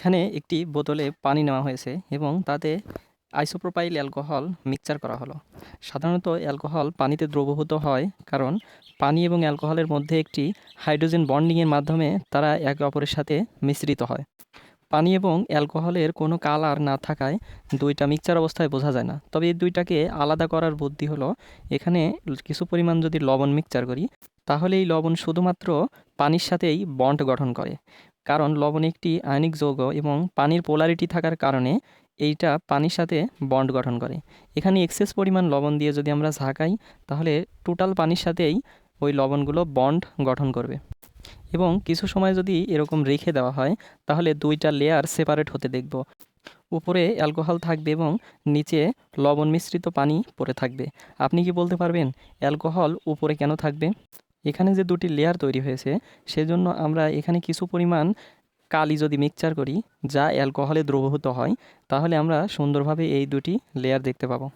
এখানে একটি বোতলে পানি নেওয়া হয়েছে এবং তাতে আইসোপ্রোপাইল অ্যালকোহল মিক্সচার করা হলো। সাধারণত অ্যালকোহল পানিতে দ্রবীভূত হয় কারণ পানি এবং অ্যালকোহলের মধ্যে একটি হাইড্রোজেন বন্ডিংয়ের মাধ্যমে তারা একে অপরের সাথে মিশ্রিত হয়। পানি এবং অ্যালকোহলের কোনো কালার না থাকায় দুইটা মিক্সচার অবস্থায় বোঝা যায় না। তবে এই দুইটাকে আলাদা করার বুদ্ধি হলো, এখানে কিছু পরিমাণ যদি লবণ মিক্সচার করি, তাহলে এই লবণ শুধুমাত্র পানির সাথেই বন্ড গঠন করে। কারণ লবণ একটি আয়নিক যৌগ এবং পানির পোলারিটি থাকার কারণে এইটা পানির সাথে বন্ড গঠন করে। এখানে এক্সেস পরিমাণ লবণ দিয়ে যদি আমরা ঝাঁকাই, তাহলে টোটাল পানির সাথেই ওই লবণগুলো বন্ড গঠন করবে। এবং কিছু সময় যদি এরকম রেখে দেওয়া হয়, তাহলে দুইটা লেয়ার সেপারেট হতে দেখব। উপরে অ্যালকোহল থাকবে এবং নিচে লবণ মিশ্রিত পানি পড়ে থাকবে। আপনি কি বলতে পারবেন, অ্যালকোহল উপরে কেন থাকবে? এখানে যে দুটি লেয়ার তৈরি হয়েছে, সেজন্য আমরা এখানে কিছু পরিমাণ কালি যদি মিক্সচার করি, যা অ্যালকোহলে দ্রবীভূত হয়, তাহলে আমরা সুন্দরভাবে এই দুটি লেয়ার দেখতে পাবো।